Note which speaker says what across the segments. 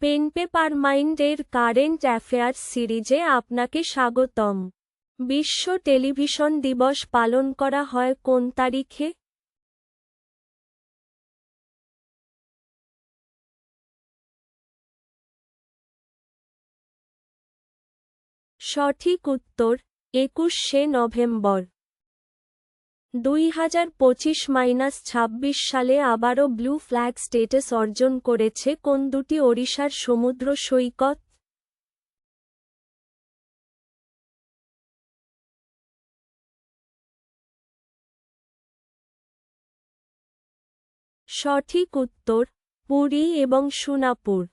Speaker 1: Pen paper মাইন্ডের current affairs সিরিজে আপনাকে স্বাগতম। বিশ্ব টেলিভিশন দিবস পালন করা হয় কোন তারিখে? সঠিক উত্তর, একুশে নভেম্বর। দুই হাজার পঁচিশ মাইনাস ছাব্বিশ সালে আবারও ব্লু ফ্ল্যাগ স্টেটাস অর্জন করেছে কোন দুটি ওড়িশার সমুদ্র সৈকত? সঠিক উত্তর, পুরী এবং সুনাপুর।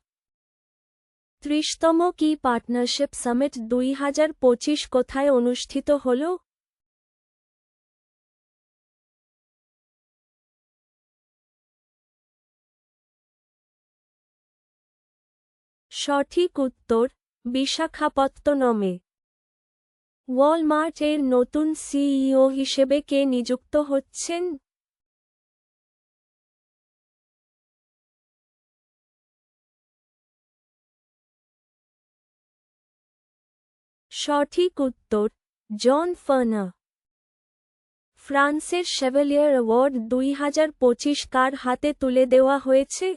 Speaker 1: ত্রিশতম কি পার্টনারশিপ সামিট দুই হাজার পঁচিশ কোথায় অনুষ্ঠিত হল? সঠিক উত্তর, বিশাখাপত্তনমে। ওয়ালমার্ট এর নতুন সিইও হিসেবে কে নিযুক্ত হচ্ছেন? সঠিক উত্তর, জন ফার্না ফ্রান্সের শেভেলিয়ার অ্যাওয়ার্ড দুই হাজার পঁচিশ কার হাতে তুলে দেওয়া হয়েছে?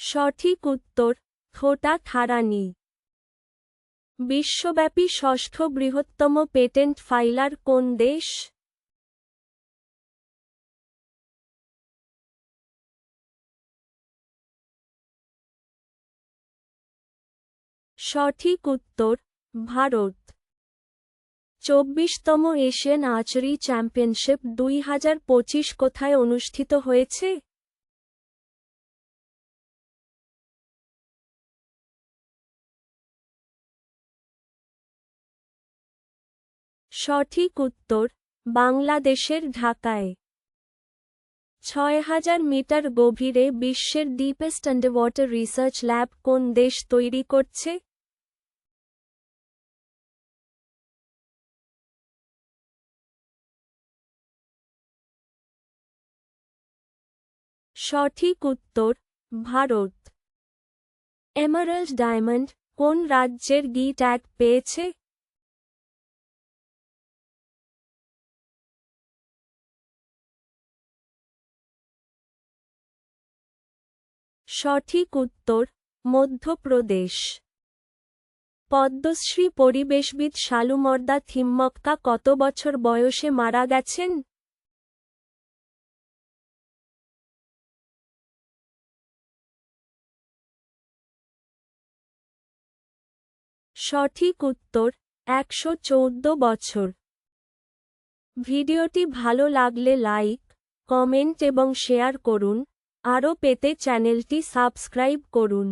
Speaker 1: সঠিক উত্তর, থোটা থারানি। বিশ্বব্যাপী ষষ্ঠ বৃহত্তম পেটেন্ট ফাইলার কোন দেশ? সঠিক উত্তর, ভারত। চব্বিশতম এশিয়ান আর্চারি চ্যাম্পিয়নশিপ দুই হাজার পঁচিশ কোথায় অনুষ্ঠিত হয়েছে? সঠিক উত্তর, বাংলাদেশের ঢাকায়। ছয় হাজার মিটার গভীরে বিশ্বের ডিপেস্ট আন্ডারওয়াটার রিসার্চ ল্যাব কোন দেশ তৈরি করছে? সঠিক উত্তর, ভারত। এমারাল্ড ডায়মন্ড কোন রাজ্যের গি ট্যাগ পেয়েছে? সঠিক উত্তর, মধ্যপ্রদেশ। পদ্মশ্রী পরিবেশবিদ শালুমর্দা থিম্মক্কা কত বছর বয়সে মারা গেছেন? সঠিক উত্তর, একশো চৌদ্দ বছর। ভিডিওটি ভালো লাগলে লাইক, কমেন্ট এবং শেয়ার করুন। আরও পেতে চ্যানেলটি সাবস্ক্রাইব করুন।